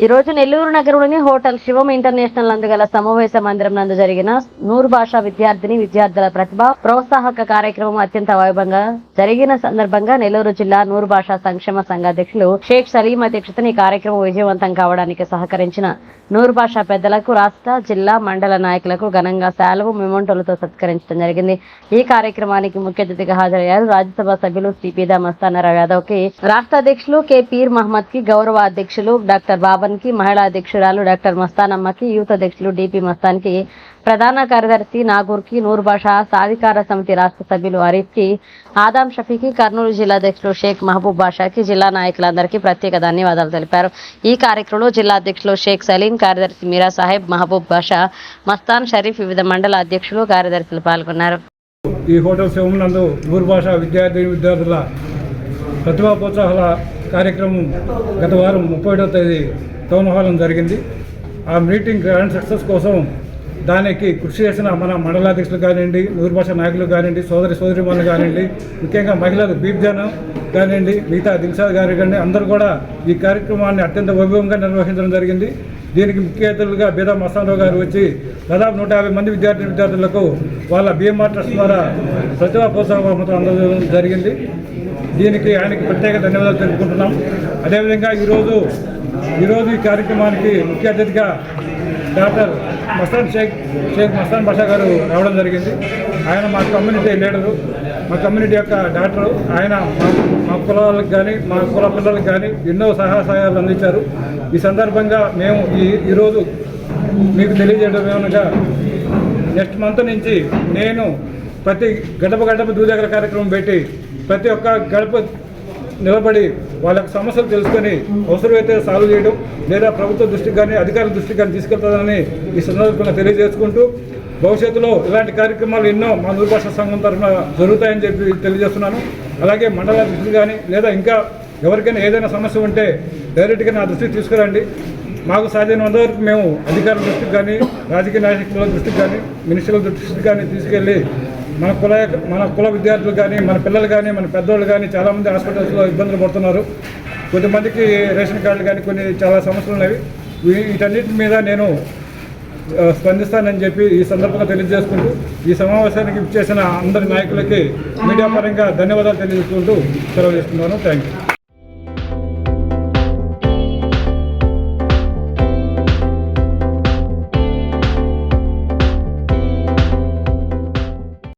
ఈ రోజు నెల్లూరు నగరంలోని హోటల్ శివం ఇంటర్నేషనల్ నందు గల సమావేశ మందిరం నందు జరిగిన నూరు భాషా విద్యార్థిని విద్యార్థుల ప్రతిభ ప్రోత్సాహక కార్యక్రమం అత్యంత వైభవంగా జరిగిన సందర్భంగా నెల్లూరు జిల్లా నూరు భాషా సంక్షేమ సంఘ అధ్యక్షులు షేక్ సలీం అధ్యక్షతన ఈ కార్యక్రమం విజయవంతం కావడానికి సహకరించిన నూరు భాషా పెద్దలకు రాష్ట్ర జిల్లా మండల నాయకులకు ఘనంగా శాలువు మెమోంటోలతో సత్కరించడం జరిగింది. ఈ కార్యక్రమానికి ముఖ్య అతిథిగా హాజరయ్యారు రాజ్యసభ సభ్యులు శ్రీ పీదా మస్తానరావు యాదవ్కి రాష్ట్ర అధ్యక్షులు కె. పీర్ మహమ్మద్కి గౌరవ అధ్యక్షులు డాక్టర్ బాబా కి మహిళా అధ్యక్షురాలు డాక్టర్ మస్తానమ్మకి యూత్ అధ్యక్షులు డిపి మస్తాన్కి ప్రధాన కార్యదర్శి నాగూర్కి నూరు భాషా సాధికార సమితి రాష్ట్ర సభ్యులు అరీఫ్కి ఆదాం షఫీకి కర్నూలు జిల్లా అధ్యక్షులు షేక్ మహబూబ్ బాషాకి జిల్లా నాయకులందరికీ ప్రత్యేక ధన్యవాదాలు తెలిపారు. ఈ కార్యక్రమంలో జిల్లా అధ్యక్షులు షేక్ సలీం కార్యదర్శి మీరా సాహెబ్ మహబూబ్ బాషా మస్తాన్ షరీఫ్ వివిధ మండల అధ్యక్షులు కార్యదర్శులు పాల్గొన్నారు. ఈ హోటల్ శివం నందు నూరు భాష విద్యార్థి విద్యార్థుల ప్రతిభా ప్రోత్సాహాల కార్యక్రమం గత వారం ముప్పై తేదీ టౌన్ హాల్ జరిగింది. ఆ మీటింగ్ గ్రాండ్ సక్సెస్ కోసం దానికి కృషి చేసిన మన మండలాధ్యక్షులు కానివ్వండి నూరుభాష నాయకులు కానివ్వండి సోదరి సోదరిమణులు కానివ్వండి ముఖ్యంగా మహిళలు బీబ్జాన్ కానివ్వండి మిగతా దిల్షాద్ గారు కానీ అందరూ కూడా ఈ కార్యక్రమాన్ని అత్యంత వైభవంగా నిర్వహించడం జరిగింది. దీనికి ముఖ్య అతిథులుగా బీదా మస్తానరావు గారు వచ్చి దాదాపు నూట యాభై మంది విద్యార్థి విద్యార్థులకు వాళ్ళ బీఎంఆర్ ట్రస్ట్ ద్వారా ప్రతిభా ప్రోత్సాహం అందజేయడం జరిగింది. దీనికి ఆయనకి ప్రత్యేక ధన్యవాదాలు తెలుపుకుంటున్నాం. అదేవిధంగా ఈరోజు ఈరోజు ఈ కార్యక్రమానికి ముఖ్య అతిథిగా డాక్టర్ మస్తాన్ షేక్ షేక్ మస్తాన్ బాషా గారు రావడం జరిగింది. ఆయన మా కమ్యూనిటీ లీడరు మా కమ్యూనిటీ యొక్క డాక్టరు. ఆయన మా మా కులాలకు కానీ మా కుల పిల్లలకు కానీ ఎన్నో సహాయ సహాయాలు అందించారు. ఈ సందర్భంగా మేము ఈ ఈరోజు మీకు తెలియజేయడం ఏమనగా నెక్స్ట్ మంత్ నుంచి నేను ప్రతి గడప గడప దూదగల కార్యక్రమం పెట్టి ప్రతి ఒక్క గడప నిలబడి వాళ్ళ సమస్యలు తెలుసుకొని అవసరమైతే సాల్వ్ చేయడం లేదా ప్రభుత్వ దృష్టికి కానీ అధికారుల దృష్టికి కానీ తీసుకెళ్తాదని ఈ సందర్భంగా తెలియజేసుకుంటూ భవిష్యత్తులో ఇలాంటి కార్యక్రమాలు ఎన్నో మా నూరు భాషా సంఘం తరఫున జరుగుతాయని చెప్పి తెలియజేస్తున్నాను. అలాగే మండల దృష్టి కానీ లేదా ఇంకా ఎవరికైనా ఏదైనా సమస్య ఉంటే డైరెక్ట్గా నా దృష్టికి తీసుకురండి. మాకు సాధ్యమైనంత వరకు మేము అధికారుల దృష్టికి కానీ రాజకీయ నాయకుల దృష్టికి కానీ మినిస్టర్ల దృష్టికి కానీ తీసుకెళ్ళి మన కుల మన కుల విద్యార్థులు కానీ మన పిల్లలు కానీ మన పెద్దవాళ్ళు కానీ చాలామంది హాస్పిటల్స్లో ఇబ్బందులు పడుతున్నారు. కొంతమందికి రేషన్ కార్డులు కానీ కొన్ని చాలా సమస్యలు ఉన్నవి. వీ- వీటన్నిటి మీద నేను స్పందిస్తానని చెప్పి ఈ సందర్భంగా తెలియజేసుకుంటూ ఈ సమావేశానికి ఇచ్చేసిన అందరి నాయకులకి మీడియా పరంగా ధన్యవాదాలు తెలియజేసుకుంటూ సెలవు చేస్తున్నాను థ్యాంక్ యూ